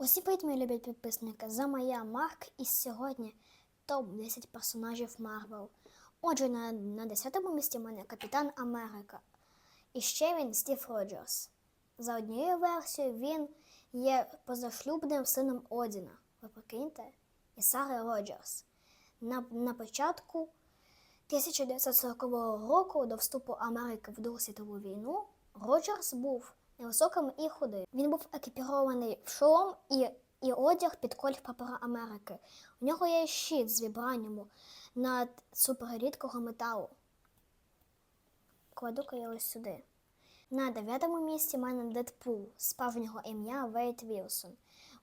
Усі мої любі підписники. За моя Марк і сьогодні топ-10 персонажів Марвел. Отже, на, на 10-му місці в мене Капітан Америка. І ще він Стів Роджерс. За однією версією, він є позашлюбним сином Одіна. Ви прикиньте? І Сари Роджерс. На, на початку 1940 року до вступу Америки в Другу світову війну Роджерс був невисоким і худим. Він був екіпірований в шолом і, і одяг під колір прапора Америки. У нього є щит з вібраніуму над суперрідкого металу. Кладу-ка я ось сюди. На дев'ятому місці мене Дедпул, справжнього ім'я Вейт Вілсон.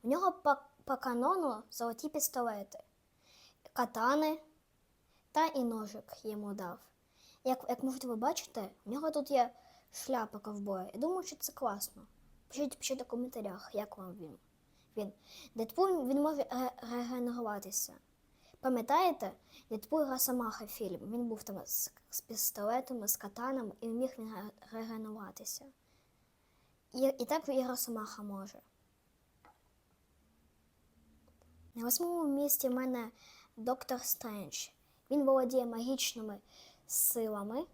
У нього по, по канону золоті пістолети, катани та і ножик йому дав. Як, як можете ви бачите, у нього тут є шляпа ковбоя. Я думаю, що це класно. Пишіть, пишіть у коментарях, як вам він. він. Дедпул він може ре- регенеруватися. Пам'ятаєте, Дедпул Росомаха фільм. Він був там з, з пістолетами, з катанами, і міг він ре- регенеруватися. І, і так і Росомаха може. На восьмому місці в мене доктор Стрендж. Він володіє магічними силами.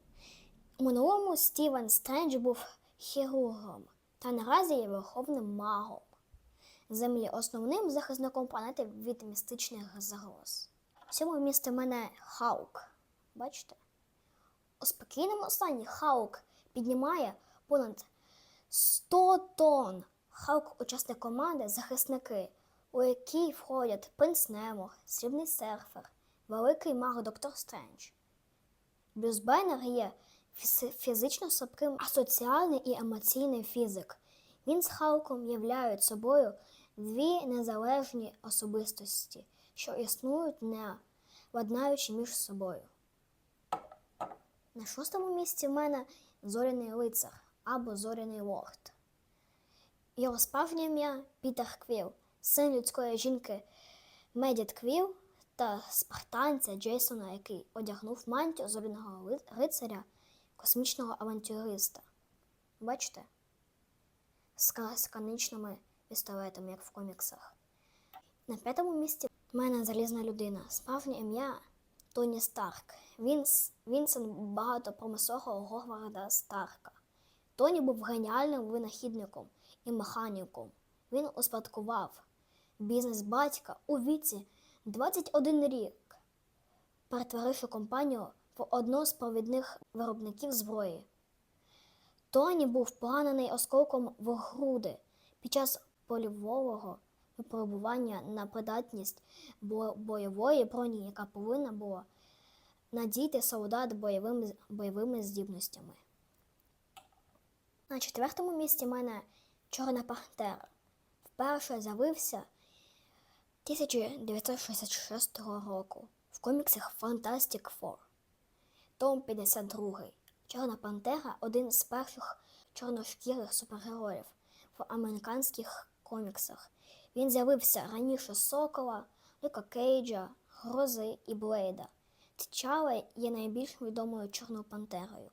У минулому Стівен Стрендж був хірургом та наразі є верховним магом Землі основним захисником планети від містичних загроз. В цьому місці в мене Хаук. Бачите? У спокійному стані Хаук піднімає понад 100 тонн. Хаук учасник команди захисники, у якій входять Принц Немо, Срібний серфер, великий маг Доктор Стрендж. Брюс Байнер є фізично слабким, а соціальний і емоційний фізик. Він з Халком являють собою дві незалежні особистості, що існують не ладнаючи між собою. На шостому місці в мене зоряний лицар або зоряний лорд. Його справжнє ім'я Пітер Квіл, син людської жінки Медіт Квіл та спартанця Джейсона, який одягнув мантію зоряного ли- рицаря, космічного авантюриста. Бачите? З, ка- каничними пістолетами, як в коміксах. На п'ятому місці в мене залізна людина. Справжнє ім'я Тоні Старк. Він, с- він багатопромислового Говарда Старка. Тоні був геніальним винахідником і механіком. Він успадкував бізнес батька у віці 21 рік, перетворивши компанію одну з провідних виробників зброї. Тоні був поранений осколком в груди під час польового випробування на придатність бо- бойової броні, яка повинна була надійти солдат бойовими, бойовими здібностями. На четвертому місці в мене Чорна Пантера. Вперше з'явився 1966 року в коміксах Fantastic Four. Том 52. Чорна Пантера один з перших чорношкірих супергероїв в американських коміксах. Він з'явився раніше Сокола, Люка Кейджа, Грози і Блейда. Тчала є найбільш відомою Чорною Пантерою.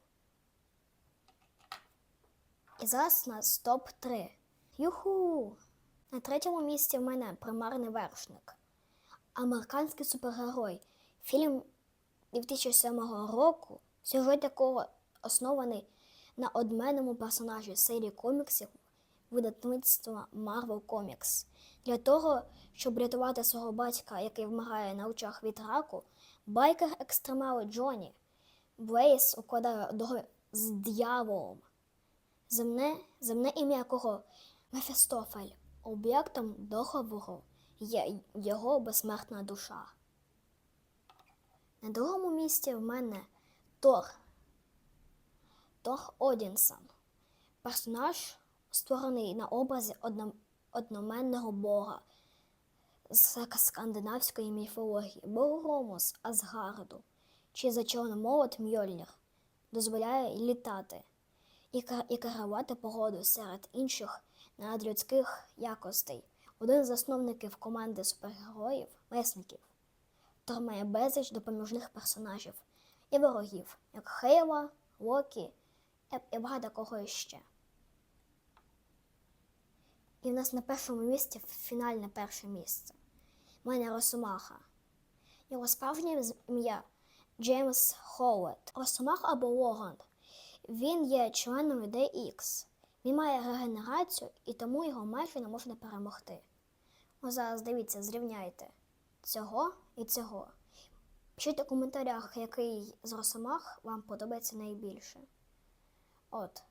І зараз у нас топ-3. Юху! На третьому місці в мене примарний вершник. Американський супергерой. Фільм 2007 року, сюжет якого оснований на одменному персонажі серії коміксів видавництва Marvel Comics. Для того, щоб рятувати свого батька, який вмирає на очах від раку, байкер екстремал Джоні Блейс укладає договір з дияволом. Земне, земне ім'я якого Мефістофель. Об'єктом договору є його безсмертна душа. На другому місці в мене Тор. Тор Одінсон. Персонаж, створений на образі одноменного бога з скандинавської міфології, бог Грому з Асгарду, чий зачарований молот Мьольнір дозволяє літати і, і керувати погодою серед інших надлюдських якостей. Один з засновників команди супергероїв месників. Тор має безліч допоміжних персонажів і ворогів, як Хейла, Локі і- багато кого іще. І в нас на першому місці фінальне перше місце. Мене Росомаха. Його справжнє ім'я Джеймс Ховард. Росомаха або Логан. Він є членом людей X. Він має регенерацію і тому його майже не можна перемогти. Ось зараз дивіться, зрівняйте цього і цього. Пишіть у коментарях, який з Росомах вам подобається найбільше. От.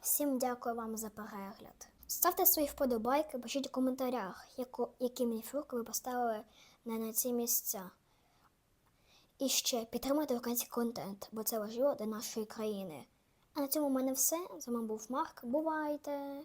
Всім дякую вам за перегляд. Ставте свої вподобайки, пишіть у коментарях, яку, які мініфюрки ви поставили на ці місця. І ще підтримуйте український контент, бо це важливо для нашої країни. А на цьому в мене все. З вами був Марк. Бувайте!